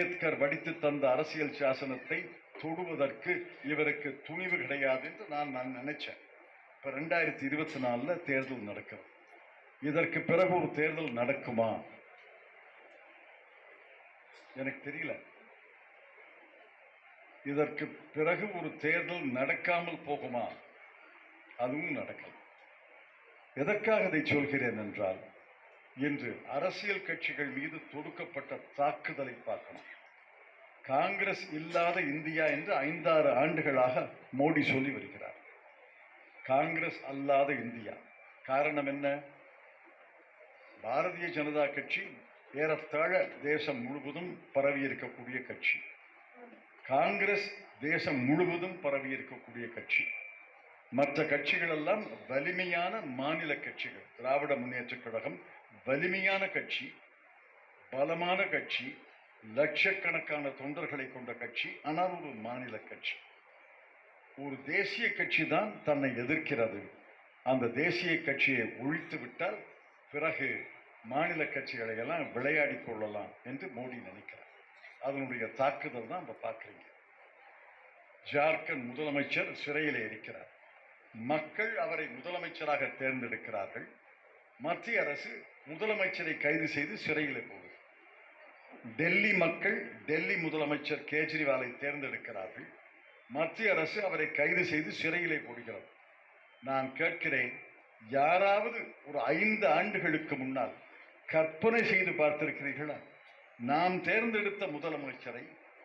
அம்பேத்கர் வடித்து தந்த அரசியல் சாசனத்தை தொடுவதற்கு இவருக்கு துணிவு கிடையாது என்று நான் நான் நினைச்சேன். இப்போ ரெண்டாயிரத்தி இருபத்தி நாலில் தேர்தல் நடக்கிறது இதற்கு பிறகு ஒரு தேர்தல் நடக்குமா? எனக்கு தெரியல. இதற்கு பிறகு ஒரு தேர்தல் நடக்காமல் போகுமா? அதுவும் நடக்கல. எதற்காக இதை சொல்கிறேன் என்றால் இன்று அரசியல் கட்சிகள் மீது தொடுக்கப்பட்ட தாக்குதலை பார்க்கணும். காங்கிரஸ் இல்லாத இந்தியா என்று ஐந்தாறு ஆண்டுகளாக மோடி சொல்லி வருகிறார். காங்கிரஸ் அல்லாத இந்தியா. காரணம் என்ன? பாரதிய ஜனதா கட்சி ஏறத்தாழ தேசம் முழுவதும் பரவி இருக்கக்கூடிய கட்சி. காங்கிரஸ் தேசம் முழுவதும் பரவி இருக்கக்கூடிய கட்சி. மற்ற கட்சிகள் எல்லாம் வலிமையான மாநில கட்சிகள். திராவிட முன்னேற்றக் கழகம் வலிமையான கட்சி பலமான கட்சி லட்சக்கணக்கான தொண்டர்களை கொண்ட கட்சி ஆனால் ஒரு மாநில கட்சி. ஒரு தேசிய கட்சி தான் தன்னை எதிர்க்கிறது. அந்த தேசிய கட்சியை ஒழித்து விட்டால் பிறகு மாநில கட்சிகளை எல்லாம் விளையாடி கொள்ளலாம் என்று மோடி நினைக்கிறார். அதனுடைய தாக்குதல் தான் நம்ம பார்க்குறீங்க. ஜார்க்கண்ட் முதலமைச்சர் சிறையில் இருக்கிறார். மக்கள் அவரை முதலமைச்சராக தேர்ந்தெடுக்கிறார்கள். மத்திய அரசு முதலமைச்சரை கைது செய்து சிறையில் போகுது டெல்லி மக்கள் டெல்லி முதலமைச்சர் கேஜ்ரிவாலை தேர்ந்தெடுக்கிறார்கள். மத்திய அரசு அவரை கைது செய்து சிறையிலே போடுகிறது. நான் கேட்கிறேன் யாராவது ஒரு ஐந்து ஆண்டுகளுக்கு முன்னால் கற்பனை செய்து பார்த்திருக்கிறீர்களா? நாம் தேர்ந்தெடுத்த முதலமைச்சரை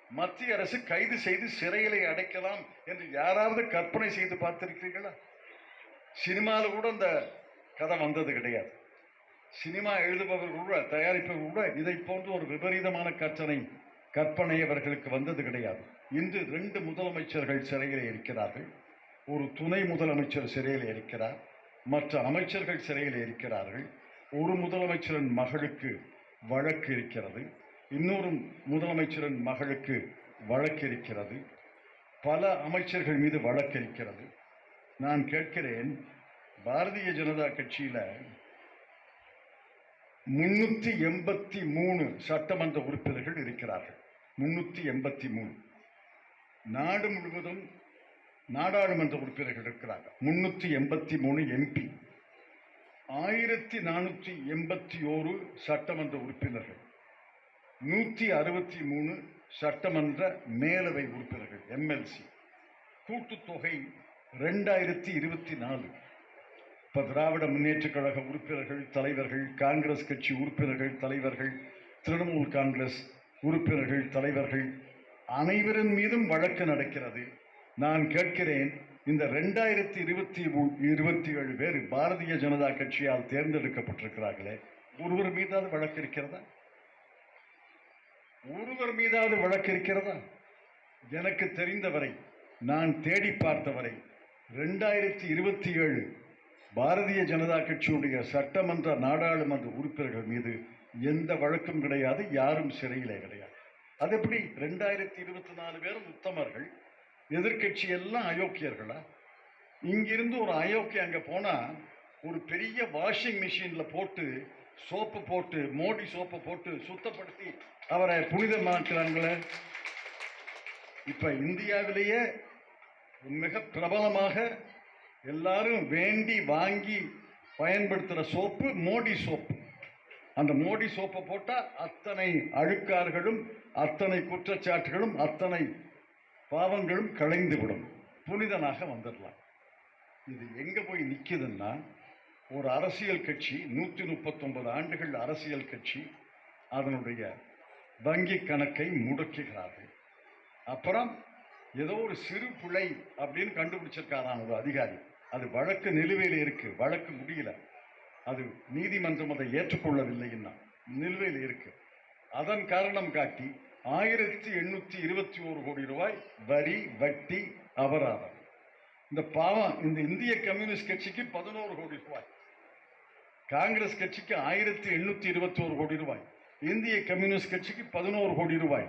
மத்திய அரசு கைது செய்து சிறையிலே அடைக்கலாம் என்று யாராவது கற்பனை செய்து பார்த்திருக்கிறீர்களா? சினிமாவில் கூட அந்த கதை வந்தது கிடையாது. சினிமா எழுதுபவர்கள் கூட தயாரிப்பவர்கள் கூட இதை போன்ற ஒரு விபரீதமான கற்பனை கற்பனை அவர்களுக்கு வந்தது கிடையாது. இன்று ரெண்டு முதலமைச்சர்கள் சிறையில் இருக்கிறார்கள். ஒரு துணை முதலமைச்சர் சிறையில் இருக்கிறார். மற்ற அமைச்சர்கள் சிறையில் இருக்கிறார்கள். ஒரு முதலமைச்சரின் மகளுக்கு வழக்கு இருக்கிறது. இன்னொரு முதலமைச்சரின் மகளுக்கு வழக்கு இருக்கிறது. பல அமைச்சர்கள் மீது வழக்கு இருக்கிறது. நான் கேட்கிறேன் பாரதிய ஜனதா கட்சியில் முன்னூற்றி எண்பத்தி மூணு சட்டமன்ற உறுப்பினர்கள் இருக்கிறார்கள். முன்னூற்றி எண்பத்தி மூணு. நாடு முழுவதும் நாடாளுமன்ற உறுப்பினர்கள் இருக்கிறாங்க. முன்னூற்றி எண்பத்தி மூணு எம்பி. ஆயிரத்தி நானூற்றி எண்பத்தி ஓரு சட்டமன்ற உறுப்பினர்கள். நூற்றி அறுபத்தி மூணு சட்டமன்ற மேலவை உறுப்பினர்கள் எம்எல்சி. கூட்டுத்தொகை ரெண்டாயிரத்தி இருபத்தி நாலு. இப்போ திராவிட முன்னேற்றக் கழக உறுப்பினர்கள் தலைவர்கள் காங்கிரஸ் கட்சி உறுப்பினர்கள் தலைவர்கள் திரிணாமுல் காங்கிரஸ் உறுப்பினர்கள் தலைவர்கள் அனைவரின் மீதும் வழக்கு நடக்கிறது. நான் கேட்கிறேன் இந்த ரெண்டாயிரத்தி இருபத்தி இருபத்தி ஏழு பேர் பாரதிய ஜனதா கட்சியால் தேர்ந்தெடுக்கப்பட்டிருக்கிறார்களே ஒருவர் மீதாவது வழக்கு இருக்கிறதா? ஒருவர் மீதாவது வழக்கு இருக்கிறதா? எனக்கு தெரிந்தவரை நான் தேடி பார்த்தவரை ரெண்டாயிரத்தி இருபத்தி ஏழு பாரதிய ஜனதா கட்சியுடைய சட்டமன்ற நாடாளுமன்ற உறுப்பினர்கள் மீது எந்த வழக்கும் கிடையாது யாரும் சிறையிலே கிடையாது. அது எப்படி? ரெண்டாயிரத்தி இருபத்தி நாலு பேரும் உத்தமர்கள் எதிர்க்கட்சி எல்லாம் அயோக்கியர்களா? இங்கிருந்து ஒரு அயோக்கிய அங்க போனா ஒரு பெரிய வாஷிங் மிஷின்ல போட்டு சோப்பு போட்டு மோடி சோப்பை போட்டு சுத்தப்படுத்தி அவரை புனிதமாக்குறாங்களே. இப்ப இந்தியாவிலேயே மிக பிரபலமாக எல்லாரும் வேண்டி வாங்கி பயன்படுத்துகிற சோப்பு மோடி சோப்பு. அந்த மோடி சோப்பை போட்டால் அத்தனை அழுக்கார்களும் அத்தனை குற்றச்சாட்டுகளும் அத்தனை பாவங்களும் களைந்துவிடும் புனிதனாக வந்துடலாம் இது எங்கே போய் நிற்கிதுன்னா ஒரு அரசியல் கட்சி நூற்றி முப்பத்தொன்பது ஆண்டுகள் அரசியல் கட்சி அதனுடைய வங்கி கணக்கை முடக்குகிறார்கள் அப்புறம் ஏதோ ஒரு சிறு பிழை அப்படின்னு கண்டுபிடிச்சிருக்காராம் ஒரு அதிகாரி. அது வழக்கு நிலுவையில் இருக்கு. வழக்கு முடியல. அது நீதிமன்றம் அதை ஏற்றுக்கொள்ளவில்லைன்னா நிலுவையில் இருக்கு. அதன் காரணம் காட்டி ஆயிரத்தி எண்ணூத்தி இருபத்தி ஒரு கோடி ரூபாய் வரி வட்டி அபராதம். இந்த பாவம் இந்த இந்திய கம்யூனிஸ்ட் கட்சிக்கு பதினோரு கோடி ரூபாய். காங்கிரஸ் கட்சிக்கு ஆயிரத்தி எண்ணூத்தி இருபத்தி ஒரு கோடி ரூபாய். இந்திய கம்யூனிஸ்ட் கட்சிக்கு பதினோரு கோடி ரூபாய்.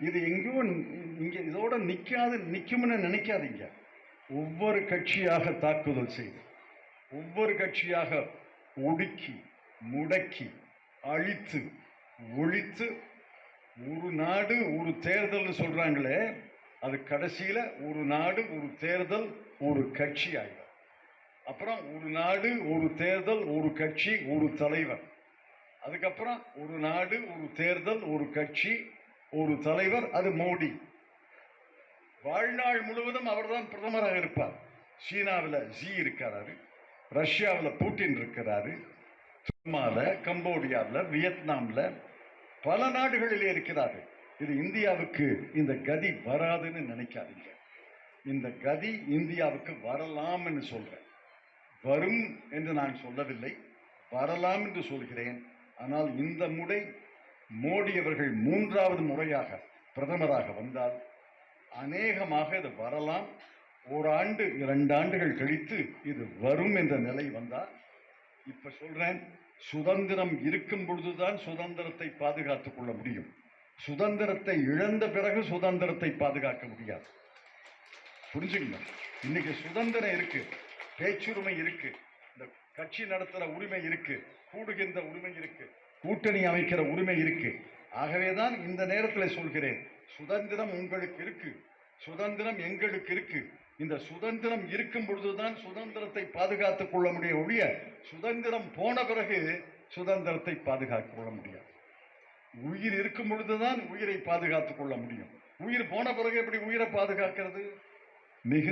இது எங்கேயும் இங்க இதோட நிக்காது நிக்கும்னு நினைக்காதீங்க. ஒவ்வொரு கட்சியாக தாக்குதல் செய்து ஒவ்வொரு கட்சியாக ஒடுக்கி முடக்கி அழித்து ஒழித்து ஒரு நாடு ஒரு தேர்தல்னு சொல்கிறாங்களே அது கடைசியில் ஒரு நாடு ஒரு தேர்தல் ஒரு கட்சி ஆகிடும் அப்புறம் ஒரு நாடு ஒரு தேர்தல் ஒரு கட்சி ஒரு தலைவர். அதுக்கப்புறம் ஒரு நாடு ஒரு தேர்தல் ஒரு கட்சி ஒரு தலைவர் அது மோடி. வாழ்நாள் முழுவதும் அவர்தான் பிரதமராக இருப்பார். சீனாவில் ஜி இருக்கிறாரு ரஷ்யாவில் பூட்டின் இருக்கிறாரு. சும்மாவில் கம்போடியாவில் வியட்நாமில் பல நாடுகளிலே இருக்கிறாரு இது இந்தியாவுக்கு இந்த கதி வராதுன்னு நினைக்காதீங்க. இந்த கதி இந்தியாவுக்கு வரலாம்னு சொல்கிறேன் வரும் என்று நான் சொல்லவில்லை. வரலாம் என்று சொல்கிறேன். ஆனால் இந்த முறை மோடி அவர்கள் மூன்றாவது முறையாக பிரதமராக வந்தால் அநேகமாக இது வரலாம். ஓராண்டு இரண்டு ஆண்டுகள் கழித்து இது வரும் என்ற நிலை வந்தால் இப்ப சொல்றேன் சுதந்திரம் இருக்கும் பொழுதுதான் சுதந்திரத்தை பாதுகாத்துக் கொள்ள முடியும். சுதந்திரத்தை இழந்த பிறகு சுதந்திரத்தை பாதுகாக்க முடியாது. புரிஞ்சுங்க இன்னைக்கு சுதந்திரம் இருக்கு பேச்சுரிமை இருக்கு இந்த கட்சி நடத்துற உரிமை இருக்கு கூடுகின்ற உரிமை இருக்கு கூட்டணி அமைக்கிற உரிமை இருக்கு. ஆகவேதான் இந்த நேரத்தில் சொல்கிறேன் சுதந்திரம் உங்களுக்கு இருக்கு சுதந்திரம் எங்களுக்கு இருக்கு இந்த சுதந்திரம் இருக்கும் பொழுதுதான் சுதந்திரத்தை பாதுகாத்துக் கொள்ள முடியும் ஒழிய சுதந்திரம் போன பிறகு சுதந்திரத்தை பாதுகாத்துக் கொள்ள முடியாது. உயிர் இருக்கும் பொழுதுதான் உயிரை பாதுகாத்துக் கொள்ள முடியும். உயிர் போன பிறகு எப்படி உயிரை பாதுகாக்கிறது? மிக